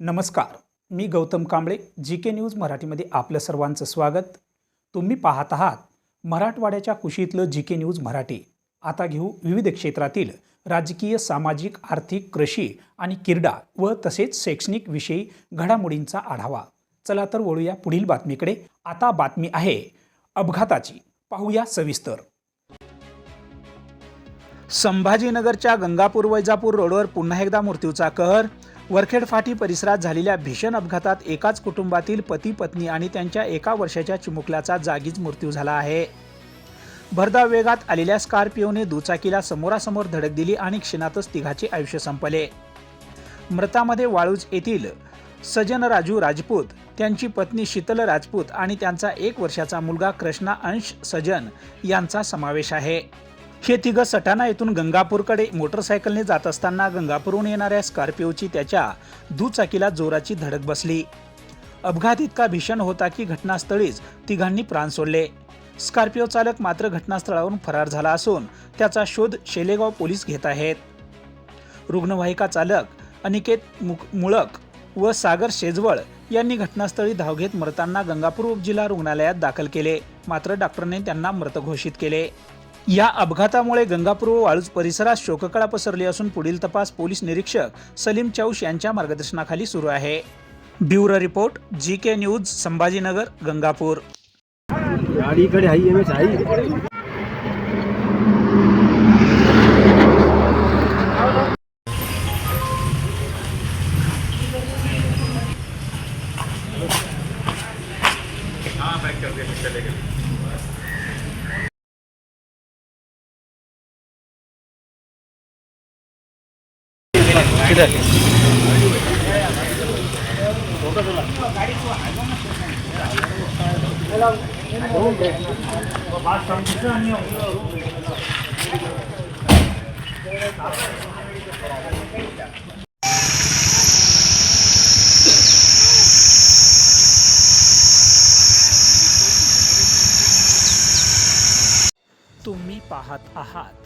नमस्कार. मी Gautam Kamble G K news मराठीमध्ये आपलं सर्वांचं स्वागत. तुम्ही पाहत आहात मराठवाड्याच्या कुशीतलं जी के न्यूज मराठी. आता घेऊ विविध क्षेत्रातील राजकीय सामाजिक आर्थिक कृषी आणि क्रीडा व तसेच शैक्षणिक विषयी घडामोडींचा आढावा. चला तर वळूया पुढील बातमीकडे. आता बातमी आहे अपघाताची. पाहूया सविस्तर. संभाजीनगरच्या गंगापूर वैजापूर रोडवर पुन्हा एकदा मृत्यूचा कहर. वरखेड फाटी परिसरात झालेल्या भीषण अपघातात एकाच कुटुंबातील पती पत्नी आणि त्यांच्या एका वर्षाच्या चिमुकल्याचा जागीच मृत्यू झाला आहे. भरधाव वेगात आलेल्या स्कॉर्पिओने दुचाकीला समोरासमोर धडक दिली आणि क्षणातच तिघाचे आयुष्य संपले. मृतामध्ये वाळूज येथील सजन राजू राजपूत त्यांची पत्नी शीतल राजपूत आणि त्यांचा एक वर्षाचा मुलगा कृष्णा अंश सजन यांचा समावेश आहे. हे तिघं सटाणा येथून गंगापूरकडे मोटरसायकलने जात असताना गंगापूरहून येणाऱ्या स्कॉर्पिओची त्याच्या दुचाकीला जोराची धडक बसली. अपघात इतका भीषण होता की घटनास्थळीच तिघांनी प्राण सोडले. स्कॉर्पिओ चालक मात्र घटनास्थळावरून फरार झाला असून त्याचा शोध शेलेगाव पोलीस घेत आहेत. रुग्णवाहिका चालक अनिकेत मुळक व सागर शेजवळ यांनी घटनास्थळी धाव घेत मृतांना गंगापूर उपजिल्हा रुग्णालयात दाखल केले. मात्र डॉक्टरने त्यांना मृत घोषित केले. या अपघातामुळे गंगापूर व वाळूज परिसरात शोककळा पसरली असून पुढील तपास पोलीस निरीक्षक सलीम चौश यांच्या मार्गदर्शनाखाली सुरू आहे. Bureau report G K news Sambhajinagar Gangapur. गाड़ी इकडे आई एम एच तुम्ही पाहत आहात